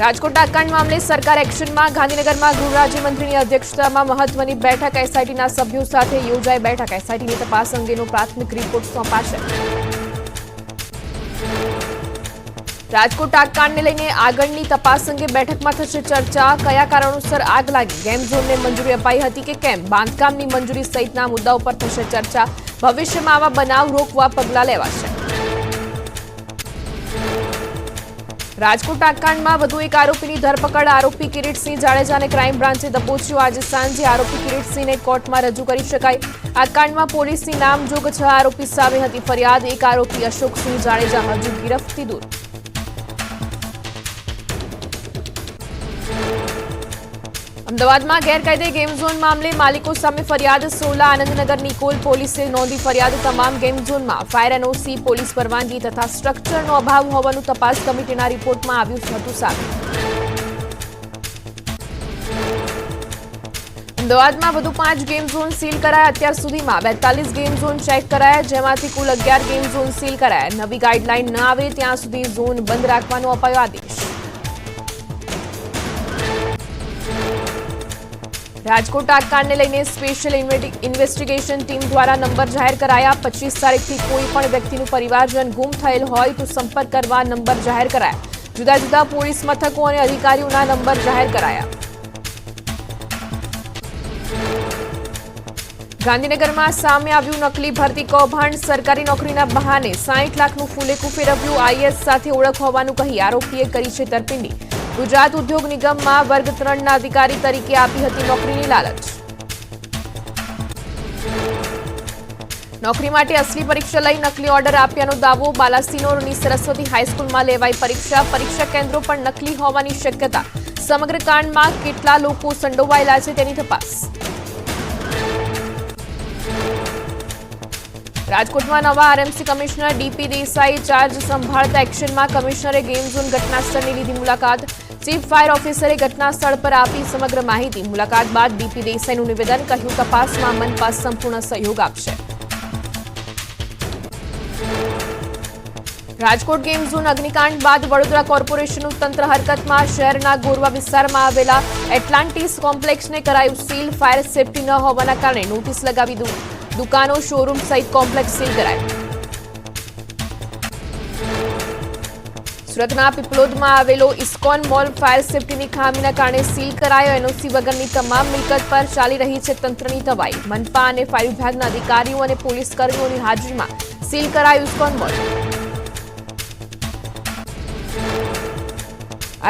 રાજકોટ હત્યાકાંડ મામલે સરકાર એક્શનમાં, ગાંધીનગરમાં ગૃહ રાજ્યમંત્રીની અધ્યક્ષતામાં મહત્વની બેઠક એસઆઈટીના સભ્યો સાથે યોજાઈ બેઠક. એસઆઈટીની તપાસ અંગેનો પ્રાથમિક રિપોર્ટ સોંપાશે. રાજકોટ આગકાંડને લઈને આગળની તપાસ અંગે બેઠકમાં થશે ચર્ચા. કયા કારણોસર આગ લાગી? ગેમ ઝોનને મંજૂરી અપાઈ હતી કે કેમ? બાંધકામની મંજૂરી સહિતના મુદ્દાઓ પર થશે ચર્ચા. ભવિષ્યમાં આવા બનાવ રોકવા પગલાં લેવાશે. રાજકોટ આકાંડમાં વધુ એક આરોપીની ધરપકડ. આરોપી કિરીટસિંહ જાડેજાને ક્રાઇમ બ્રાન્ચે દબોચ્યો. આજે સાંજે આરોપી કિરીટસિંહને કોર્ટમાં રજૂ કરી શકાય. આગકાંડમાં પોલીસની નામજોગ છ આરોપી સામે હતી ફરિયાદ. એક આરોપી અશોકસિંહ જાડેજા હજુ ગિરફથી દૂર. અમદાવાદમાં ગેરકાયદે ગેમ ઝોન મામલે માલિકો સામે ફરિયાદ. સોલા આનંદનગર નિકોલ પોલીસે નોંધી ફરિયાદ તમામ ગેમ ઝોનમાં ફાયર એનઓસી, પોલીસ પરવાનગી તથા સ્ટ્રક્ચરનો અભાવ હોવાનું તપાસ કમિટીના રિપોર્ટમાં આવ્યું હતું સામે. અમદાવાદમાં વધુ પાંચ ગેમ ઝોન સીલ કરાયા. અત્યાર સુધીમાં બેતાલીસ ગેમ ઝોન ચેક કરાયા, જેમાંથી કુલ અગિયાર ગેમ ઝોન સીલ કરાયા. નવી ગાઈડલાઈન ન આવે ત્યાં સુધી ઝોન બંધ રાખવાનો અપાયો આદેશ. રાજકોટ આગકાંડને લઈને સ્પેશિયલ ઇન્વેસ્ટિગેશન ટીમ દ્વારા નંબર જાહેર કરાયા. પચીસ તારીખથી કોઈ પણ વ્યક્તિનું પરિવારજન ગુમ થયેલ હોય તો સંપર્ક કરવા નંબર જાહેર કરાયા. જુદા જુદા પોલીસ મથકો અને અધિકારીઓના નંબર જાહેર કરાયા. ગાંધીનગરમાં સામે આવ્યું નકલી ભરતી કૌભાંડ. સરકારી નોકરીના બહાને સાઠ લાખનું ફૂલેકું ફેરવ્યું. આઈએસ સાથે ઓળખ હોવાનું કહી આરોપીએ કરી છે તરપિંડી. ગુજરાત ઉદ્યોગ નિગમમાં વર્ગ ત્રણના અધિકારી તરીકે આપી હતી નોકરીની લાલચ. નોકરી માટે અસલી પરીક્ષા લઈ નકલી ઓર્ડર આપ્યાનો દાવો બાલાસિનોરની સરસ્વતી હાઈસ્કૂલમાં લેવાઈ પરીક્ષા. પરીક્ષા કેન્દ્રો પણ નકલી હોવાની શક્યતા. સમગ્ર કાંડમાં કેટલા લોકો સંડોવાયેલા છે તેની તપાસ. રાજકોટમાં નવા RMC commissioner DP Desai charge સંભાળતા એક્શનમાં કમિશનરે ગેમ ઝોન ઘટનાસ્થળની લીધી મુલાકાત. ચીફ ફાયર ઓફિસરે ઘટનાસ્થળ પર આપી સમગ્ર માહિતી. મુલાકાત બાદ ડીપી દેસાઈનું નિવેદન, કહ્યું, તપાસમાં મનપા સંપૂર્ણ સહયોગ આપશે. રાજકોટ ગેમ ઝોન અગ્નિકાંડ બાદ વડોદરા કોર્પોરેશનનું તંત્ર હરકતમાં શહેરના ગોરવા વિસ્તારમાં આવેલા એટલાન્ટિસ કોમ્પ્લેક્સને કરાયું સીલ. ફાયર સેફટી ન હોવાના કારણે નોટિસ લગાવી દઉં દુકાનો શોરૂમ સહિત કોમ્પ્લેક્સ સીલ કરાય સુરતના પીપલોદમાં આવેલો ઇસ્કોન મોલ ફાયર સેફટીની ખામીના કારણે સીલ કરાયો. એનઓસી વગરની તમામ મિલકત પર ચાલી રહી છે તંત્રની તવાઈ મનપા અને ફાયર વિભાગના અધિકારીઓ અને પોલીસ કર્મીઓની હાજરીમાં સીલ કરાયું ઇસ્કોન મોલ.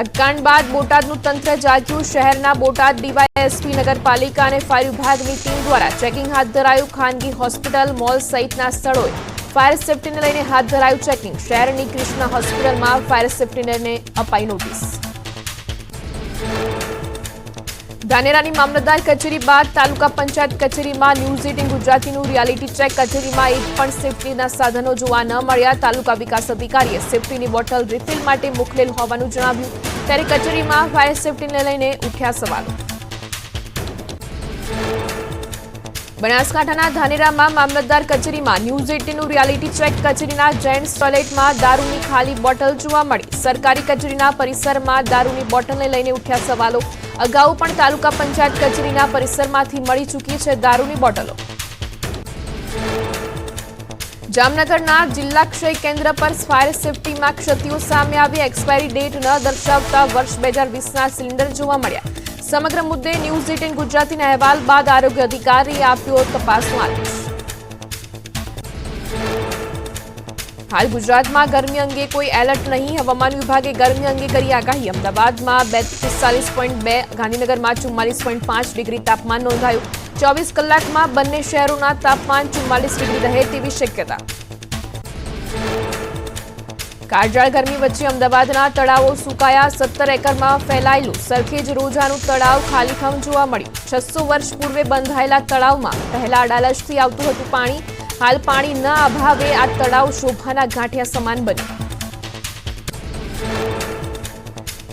આગકાંડ બાદ બોટાદનું તંત્ર જાગ્યું. શહેરના બોટાદ ડીવાયએસપી નગરપાલિકા અને ફાયર વિભાગની ટીમ દ્વારા ચેકિંગ હાથ ધરાયું. ખાનગી હોસ્પિટલ, મોલ સહિતના સ્થળોએ ફાયર સેફટીને લઈને હાથ ધરાયું ચેકિંગ. શહેરની કૃષ્ણા હોસ્પિટલમાં ફાયર સેફટીને અપાઈ નોટિસ. ધાનેરાની મામલતદાર કચેરી બાદ તાલુકા પંચાયત કચેરીમાં ન્યૂઝ એટીન ગુજરાતીનું રિયાલિટી ચેક. કચેરીમાં એક પણ સેફટીના સાધનો જોવા ન મળ્યા. તાલુકા વિકાસ અધિકારીએ સેફટીની બોટલ રિફિલ માટે મોકલેલ હોવાનું જણાવ્યું. ત્યારે કચેરીમાં ફાયર સેફટીને લઈને ઉઠ્યા સવાલો. બનાસકાંઠાના ધાનેરામાં મામલતદાર કચેરીમાં ન્યૂઝ એટીનનું રિયાલિટી ચેક કચેરીના જેન્ટ્સ ટોયલેટમાં દારૂની ખાલી બોટલ જોવા મળી. સરકારી કચેરીના પરિસરમાં દારૂની બોટલને લઈને ઉઠ્યા સવાલો. અગાઉ પણ તાલુકા પંચાયત કચેરીના પરિસરમાંથી મળી ચૂકી છે દારૂની બોટલો. જામનગરના જિલ્લા ક્ષય કેન્દ્ર પર ફાયર સેફટીમાં ક્ષતિઓ સામે આવી. એક્સપાયરી ડેટ ન દર્શાવતા વર્ષ બે હજાર વીસના સિલિન્ડર જોવા મળ્યા. સમગ્ર મુદ્દે ન્યૂઝ એટીન ગુજરાતીના અહેવાલ બાદ આરોગ્ય અધિકારીએ આપ્યો તપાસનો આદેશ હાલ ગુજરાતમાં ગરમી અંગે કોઈ એલર્ટ નહીં. હવામાન વિભાગે ગરમી અંગે કરી આગાહી. અમદાવાદમાં બે પિસ્તાલીસ પોઈન્ટ બે, ગાંધીનગરમાં ચુમ્માલીસ પોઈન્ટ પાંચ ડિગ્રી તાપમાન નોંધાયું. ચોવીસ કલાકમાં બંને શહેરોના તાપમાન ચુમ્માલીસ ડિગ્રી રહે તેવી શક્યતા. કાળજાળ ગરમી વચ્ચે અમદાવાદના તળાવો સુકાયા. સત્તર એકરમાં ફેલાયેલું સરખેજ રોજાનું તળાવ ખાલીખમ જોવા મળ્યું. છસો વર્ષ પૂર્વે બંધાયેલા તળાવમાં પહેલા અડાલજથી આવતું હતું પાણી. હાલ પાણી ન અભાવે આ તળાવ શોભાના ગાંઠિયા સમાન બન્યું.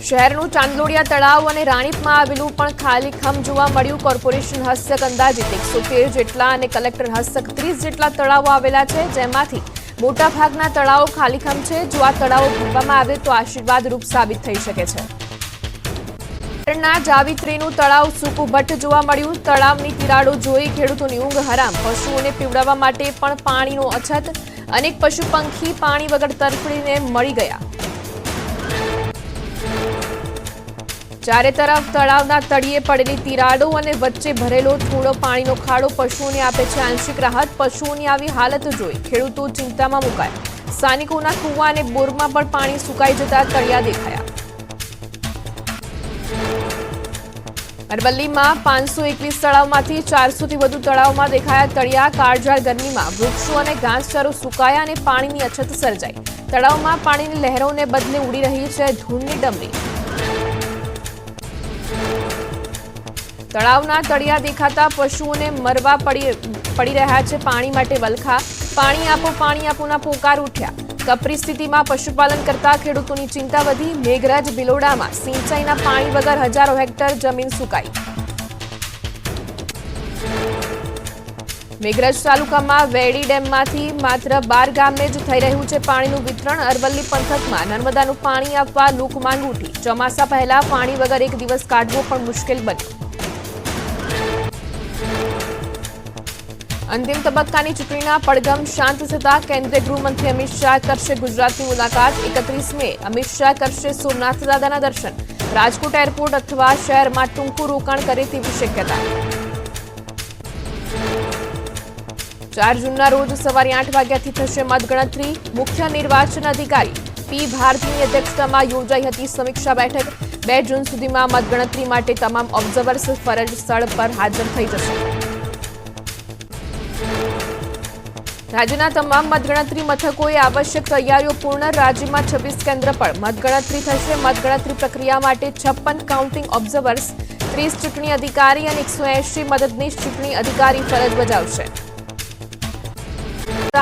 શહેરનું ચાંદલોડિયા તળાવ અને રાણીપમાં આવેલું પણ ખાલીખમ જોવા મળ્યું. કોર્પોરેશન હસ્તક અંદાજિત એકસો તેર જેટલા અને કલેક્ટર હસ્તક ત્રીસ જેટલા તળાવો આવેલા છે, જેમાંથી મોટાભાગના તળાવો ખાલીખમ છે. જો આ તળાવો ભરવામાં આવે તો આશીર્વાદ રૂપ સાબિત થઈ શકે છે. જાવિત્રીનું તળાવ સૂકું ભટ્ટ જોવા મળ્યું. તળાવની તિરાડો જોઈ ખેડૂતોની ઊંઘ હરામ. પશુઓને પીવડાવવા માટે પણ પાણીનો અછત. અનેક પશુ પંખી પાણી વગર તરફડીને મળી ગયા. ચારે તરફ તળાવના તળિયે પડેલી તિરાડો અને વચ્ચે ભરેલો થોડો પાણીનો ખાડો પશુઓને આપે છે આંશિક રાહત. પશુઓની આવી હાલત જોઈ ખેડૂતો ચિંતામાં મુકાયા. સ્થાનિકોના કુવા અને બોરમાં પણ પાણી સુકાઈ જતા તળિયા દેખાયા. અરવલ્લીમાં પાંચસો એકવીસ તળાવમાંથી ચારસોથી વધુ તળાવમાં દેખાયા તળિયા. કાળઝાળ ગરમીમાં વૃક્ષો અને ઘાસચારો સુકાયા અને પાણીની અછત સર્જાઈ. તળાવમાં પાણીની લહેરોને બદલે ઉડી રહી છે ધૂળની ડમરી. તળાવના તળિયા દેખાતા પશુઓને મરવા પડી પડી રહ્યા છે પાણી માટે વલખા. પાણી આપો, પાણી આપોના પોકાર ઉઠ્યા. કપરી સ્થિતિમાં પશુપાલન કરતા ખેડૂતોની ચિંતા વધી. મેઘરાજ બિલોડામાં સિંચાઈના પાણી વગર હજારો હેક્ટર જમીન સુકાઈ. મેઘરજ તાલુકામાં વેડી ડેમમાંથી માત્ર બાર ગામને જ થઈ રહ્યું છે પાણીનું વિતરણ. અરવલ્લી પંથકમાં નર્મદાનું પાણી આપવા લોક માંગ ઉઠી. ચોમાસા પહેલા પાણી વગર એક દિવસ કાઢવો પણ મુશ્કેલ બન્યું. અંતિમ તબક્કાની ચૂંટણીના પડઘમ શાંત થતા કેન્દ્રીય ગૃહમંત્રી અમિત શાહ કરશે ગુજરાતની મુલાકાત એકત્રીસ મે. અમિત શાહ કરશે સોમનાથ દાદાના દર્શન, રાજકોટ એરપોર્ટ અથવા શહેરમાં ટૂંકું રોકાણ કરે તેવી શક્યતા. ચાર જૂનના રોજ સવારે આઠ વાગ્યાથી થશે મતગણતરી. મુખ્ય નિર્વાચન અધિકારી પી. ભારતીની અધ્યક્ષતામાં યોજાઈ હતી સમીક્ષા બેઠક. બે જૂન સુધીમાં મતગણતરી માટે તમામ ઓબ્ઝર્વર્સ ફરજ સ્થળ પર હાજર થઈ જશે. રાજ્યના તમામ મતગણતરી મથકોએ આવશ્યક તૈયારીઓ પૂર્ણ, રાજ્યમાં છવ્વીસ કેન્દ્ર પર મતગણતરી થશે. મતગણતરી પ્રક્રિયા માટે છપ્પન કાઉન્ટિંગ ઓબ્ઝર્વર્સ ત્રીસ ચૂંટણી અધિકારી અને એકસો એંશી મદદનીશ ચૂંટણી અધિકારી ફરજ બજાવશે.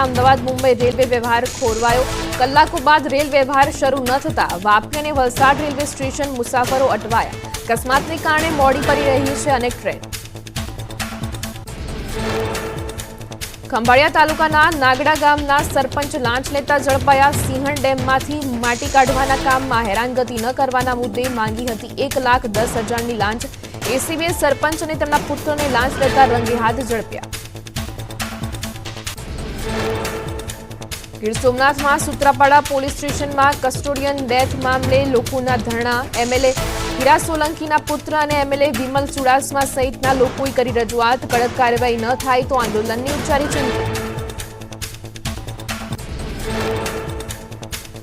અમદાવાદ, મુંબઈ રેલવે વ્યવહાર ખોરવાયો. કલાકો બાદ રેલ વ્યવહાર શરૂ ન થતા વાપી અને વલસાડ રેલવે સ્ટેશન મુસાફરો અટવાયા. અકસ્માતને કારણે મોડી પડી રહી છે અનેક ટ્રેન. ખંભાળિયા તાલુકાના નાગડા ગામના સરપંચ લાંચ લેતા ઝડપાયા સિંહણ ડેમમાંથી માટી કાઢવાના કામમાં હેરાનગતિ ન કરવાના મુદ્દે માંગી હતી. એક લાખ દસ હજારની લાંચ. એસીબીએ સરપંચ અને તેમના પુત્રને લાંચ લેતા રંગે હાથ ઝડપ્યા. ગીર સોમનાથમાં સૂત્રાપાડા પોલીસ સ્ટેશનમાં કસ્ટોડિયન ડેથ મામલે લોકોના ધરણા. એમએલએ હીરા સોલંકીના પુત્ર અને એમએલએ વિમલ ચુડાસમા સહિતના લોકોએ કરી રજૂઆત. કડક કાર્યવાહી ન થાય તો આંદોલનની ઉચ્ચારી ચિંતા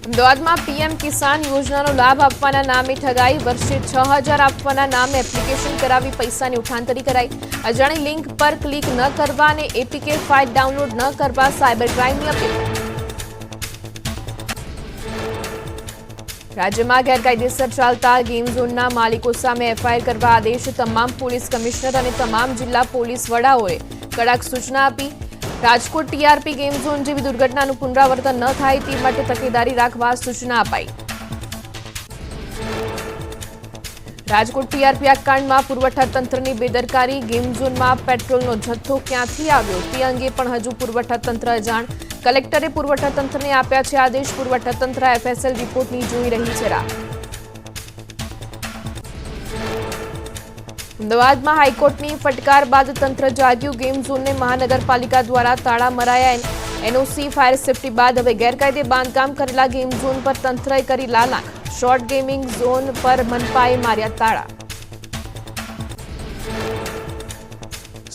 અમદાવાદમાં પીએમ કિસાન યોજનાનો લાભ આપવાના નામે ઠગાઈ. વર્ષે છ હજાર આપવાના નામે એપ્લિકેશન કરાવી પૈસાની ઉઠાંતરી કરાઈ. અજાણી લિંક પર ક્લિક ન કરવા અને એપીકે ફાઇલ ડાઉનલોડ ન કરવા સાયબર ક્રાઇમની અપીલ. રાજ્યમાં ગેરકાયદેસર ચાલતા ગેમ ઝોનના માલિકો સામે એફઆઈઆર કરવા આદેશ તમામ પોલીસ કમિશનર અને તમામ જિલ્લા પોલીસ વડાઓએ કડક સૂચના આપી. રાજકોટ ટીઆરપી ગેમ ઝોન જેવી દુર્ઘટનાનું પુનરાવર્તન ન થાય તે માટે તકેદારી રાખવા સૂચના અપાઈ. રાજકોટ ટીઆરપી કાંડમાં પુરવઠા તંત્રની બેદરકારી, ગેમ ઝોનમાં પેટ્રોલનો જથ્થો ક્યાંથી આવ્યો તે અંગે પણ હજુ પુરવઠા તંત્ર અજાણ કલેક્ટરે પુરવઠા તંત્રને આપ્યા છે આદેશ. પુરવઠા તંત્ર એફએસએલ રિપોર્ટની જોઈ રહી છે રાહ. અમદાવાદમાં હાઈકોર્ટની ફટકાર બાદ તંત્ર જાગ્યું. ગેમ ઝોનને મહાનગરપાલિકા દ્વારા તાળા મરાયા એનઓસી, ફાયર સેફટી બાદ હવે ગેરકાયદે બાંધકામ કરેલા ગેમ ઝોન પર તંત્રએ કરી લાલા શોર્ટ ગેમિંગ ઝોન પર મનપાએ માર્યા તાળા.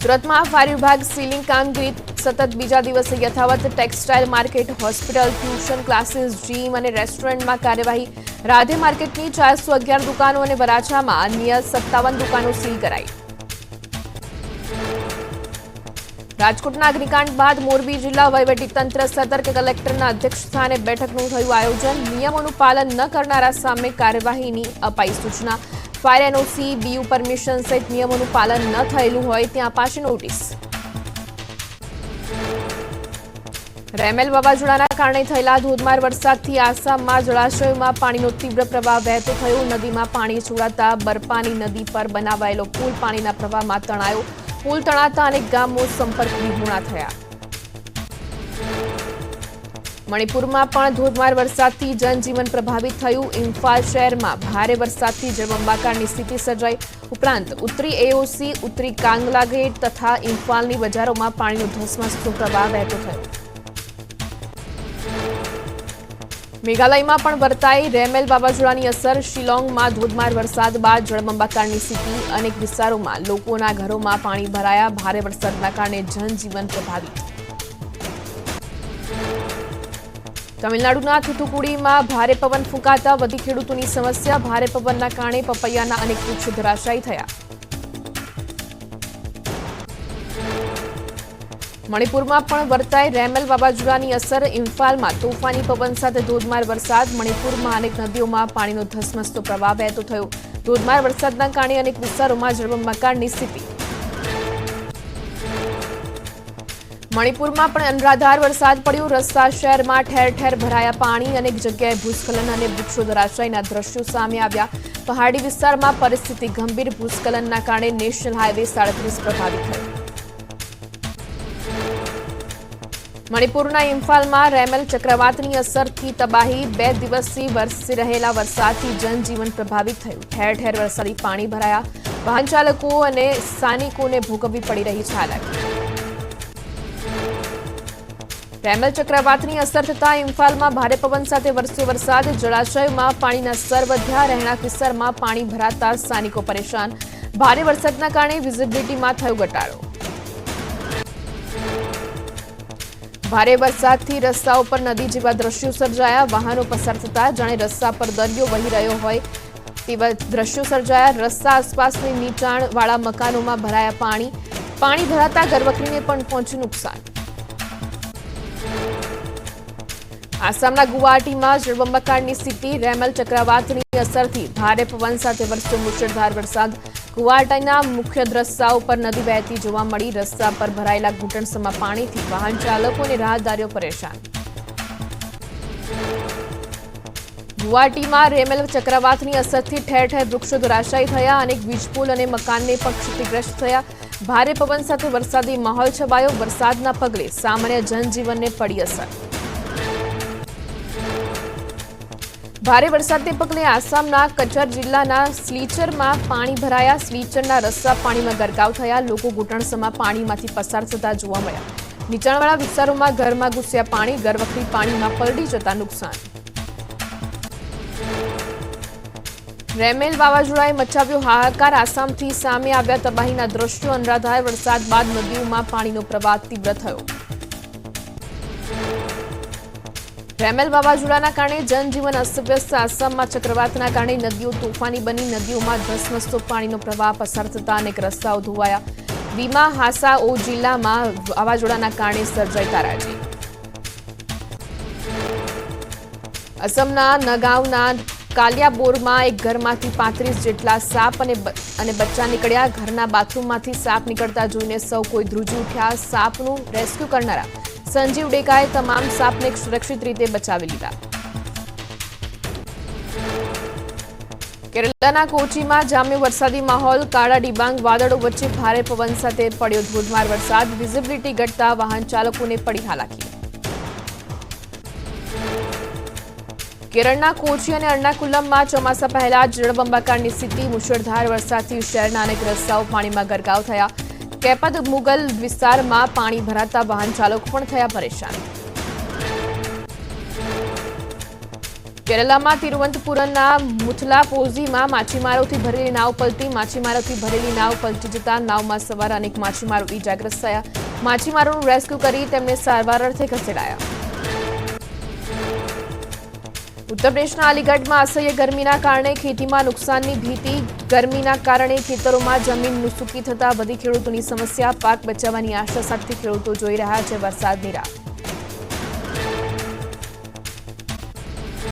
સુરતમાં ફાયર વિભાગ સીલિંગ કામગીરી સતત બીજા દિવસે યથાવત textile market, hospital, tuition classes gym અને રેસ્ટોરન્ટમાં કાર્યવાહી. રાધે માર્કેટની ચારસો અગિયાર દુકાનો અને વરાછામાં અન્ય સત્તાવન દુકાનો સીલ કરાઈ. રાજકોટના અગ્નિકાંડ બાદ મોરબી જિલ્લા વહીવટીતંત્ર સતર્ક કલેક્ટરના અધ્યક્ષસ્થાને બેઠકનું થયું આયોજન. નિયમોનું પાલન ન કરનારા સામે કાર્યવાહીની અપાઈ સૂચના. ફાયર એનઓસી બીયુ પરમિશન સહિત નિયમોનું પાલન ન થયેલું હોય ત્યાં પાછી નોટિસ રેમેલ વાવાઝોડાના કારણે થયેલા ધોધમાર વરસાદથી આસામમાં જળાશયોમાં પાણીનો તીવ્ર પ્રવાહ વહેતો થયો. નદીમાં પાણી છોડાતા બરપાની નદી પર બનાવાયેલો પુલ પાણીના પ્રવાહમાં તણાયો. પુલ તણાતા અનેક ગામો સંપર્ક વિહોણા થયા. મણિપુરમાં પણ ધોધમાર વરસાદથી જનજીવન પ્રભાવિત થયું. ઇમ્ફાલ શહેરમાં ભારે વરસાદથી જળબંબાકારની સ્થિતિ સર્જાઈ. ઉપરાંત ઉત્તરી એઓસી ઉત્તરી કાંગલા ગેટ તથા ઇમ્ફાલની બજારોમાં પાણીનો ધસમસતો પ્રવાહ વહેતો થયો. મેઘાલયમાં પણ વર્તાઈ રેમેલ વાવાઝોડાની અસર. શિલોંગમાં ધોધમાર વરસાદ બાદ જળબંબાકારની સ્થિતિ અનેક વિસ્તારોમાં. લોકોના ઘરોમાં પાણી ભરાયા. ભારે વરસાદના કારણે જનજીવન પ્રભાવિત. તમિલનાડુના થુથુકુડીમાં ભારે પવન ફૂંકાતા વધી ખેડૂતોની સમસ્યા. ભારે પવનના કારણે પપૈયાના અનેક વૃક્ષો ધરાશાયી થયા. મણિપુરમાં પણ વર્તાય રેમલ વાવાઝોડાની અસર. ઇમ્ફાલમાં તોફાની પવન સાથે ધોધમાર વરસાદ. મણિપુરમાં અનેક નદીઓમાં પાણીનો ધસમસતો પ્રવાહ વહેતો થયો. ધોધમાર વરસાદના કારણે અનેક વિસ્તારોમાં જળબંબાકારની સ્થિતિ મણિપુરમાં પણ અનરાધાર વરસાદ પડ્યો. રસ્તા શહેરમાં ઠેર ઠેર ભરાયા પાણી અનેક જગ્યાએ ભૂસ્ખલન અને વૃક્ષો ધરાશાયના દ્રશ્યો સામે આવ્યા. પહાડી વિસ્તારમાં પરિસ્થિતિ ગંભીર. ભૂસ્ખલનના કારણે નેશનલ હાઈવે સાડત્રીસ પ્રભાવિત થયો. મણિપુરના ઇમ્ફાલમાં રેમલ ચક્રવાતની અસરથી તબાહી. બે દિવસથી વરસી રહેલા વરસાદથી જનજીવન પ્રભાવિત થયું. ઠેર ઠેર વરસાદી પાણી ભરાયા. વાહન ચાલકો અને સ્થાનિકોને ભોગવવી પડી રહી છે હાલાકી. રેમલ ચક્રવાતની અસર થતાં ઇમ્ફાલમાં ભારે પવન સાથે વરસ્યો વરસાદ. જળાશયમાં પાણીના સ્તર વધ્યા રહેણાંક વિસ્તારમાં પાણી ભરાતા સ્થાનિકો પરેશાન. ભારે વરસાદના કારણે વિઝિબિલિટીમાં થયો ઘટાડો. ભારે વરસાદથી રસ્તા ઉપર નદી જેવા દ્રશ્યો સર્જાયા. વાહનો પસાર થતા જાણે રસ્તા પર દરિયો વહી રહ્યો હોય તેવા દ્રશ્યો સર્જાયા. રસ્તા આસપાસની નીચાણવાળા મકાનોમાં ભરાયા પાણી. પાણી ભરાતા ઘરવખરીને પણ પહોંચ્યું નુકસાન. આસામના ગુવાહાટીમાં જળબંબાકારની સ્થિતિ રેમલ ચક્રવાતની અસરથી ભારે પવન સાથે વરસ્યો મુશળધાર વરસાદ. ગુવાહાટીના મુખ્ય રસ્તા ઉપર નદી વહેતી જોવા મળી. રસ્તા પર ભરાયેલા ઘૂંટણસમાં પાણીથી વાહન ચાલકો અને રાહદારીઓ પરેશાન. ગુવાહાટીમાં રેમેલ ચક્રવાતની અસરથી ઠેર ઠેર વૃક્ષો ધરાશાયી થયા અનેક વીજપોલ અને મકાનને પણ ક્ષતિગ્રસ્ત થયા. ભારે પવન સાથે વરસાદી માહોલ છવાયો. વરસાદના પગલે સામાન્ય જનજીવનને પડી અસર. ભારે વરસાદને પગલે આસામના કચર જિલ્લાના સ્લીચરમાં પાણી ભરાયા. સ્લીચરના રસ્તા પાણીમાં ગરકાવ થયા. લોકો ઘૂંટણસમાં પાણીમાંથી પસાર થતા જોવા મળ્યા. નીચાણવાળા વિસ્તારોમાં ઘરમાં ઘૂસ્યા પાણી. ઘરવખરી પાણીમાં પલળી જતા નુકસાન. રેમેલ વાવાઝોડાએ મચાવ્યો હાહાકાર. આસામથી સામે આવ્યા તબાહીના દ્રશ્યો. અનરાધાર વરસાદ બાદ નદીઓમાં પાણીનો પ્રવાહ તીવ્ર થયો. રેમેલ વાવાઝોડાના કારણે જનજીવન અસ્તવ્યસ્ત આસામમાં ચક્રવાતના કારણે નદીઓ તોફાની બની. નદીઓમાં ધસમસતો પાણીનો પ્રવાહ પસાર થતા અનેક રસ્તાઓ ધોવાયા. વીમા હાસા ઓ જિલ્લામાં વાવાઝોડાના કારણે સર્જાઈ તારાજી અસમના નગાવના કાલિયાબોરમાં એક ઘરમાંથી પાંત્રીસ જેટલા સાપ અને બચ્ચા નીકળ્યા. ઘરના બાથરૂમમાંથી સાપ નીકળતા જોઈને સૌ કોઈ ધ્રુજી ઉઠ્યા. સાપનું રેસ્ક્યુ કરનારા સંજીવ ડેકાએ તમામ સાપને સુરક્ષિત રીતે બચાવી લીધા. કેરળના કોચીમાં જામ્યો વરસાદી માહોલ, કાળા ડિબાંગ, વાદળો વચ્ચે ભારે પવન સાથે પડ્યો ધોધમાર વરસાદ વિઝિબિલિટી ઘટતા વાહન ચાલકોને પડી હાલાકી. કેરળના કોચી અને અર્ણાકુલમમાં ચોમાસા પહેલા જ જળબંબાકારની સ્થિતિ, મુશળધાર વરસાદથી શહેરના અનેક રસ્તાઓ પાણીમાં ગરકાવ થયા. કેપદ મુગલ વિસ્તારમાં પાણી ભરાતા વાહન ચાલકો પણ થયા પરેશાન. કેરલામાં તિરુવનંતપુરમના મુથલાપોઝીમાં માછીમારોથી ભરેલી નાવ પલટી, માછીમારોથી ભરેલી નાવ પલટી જતા નાવમાં સવાર અનેક માછીમારો ઈજાગ્રસ્ત થયા. માછીમારોનું રેસ્ક્યુ કરી તેમને સારવાર અર્થે ખસેડાયા. ઉત્તર પ્રદેશના અલીગઢમાં અસહ્ય ગરમીના કારણે ખેતીમાં નુકસાનની ભીતિ. ગરમીના કારણે ખેતરોમાં જમીન સૂકી થતા વધી ખેડૂતોની સમસ્યા. પાક બચાવવાની આશા સાથે ખેડૂતો જોઈ રહ્યા છે વરસાદની રાહ.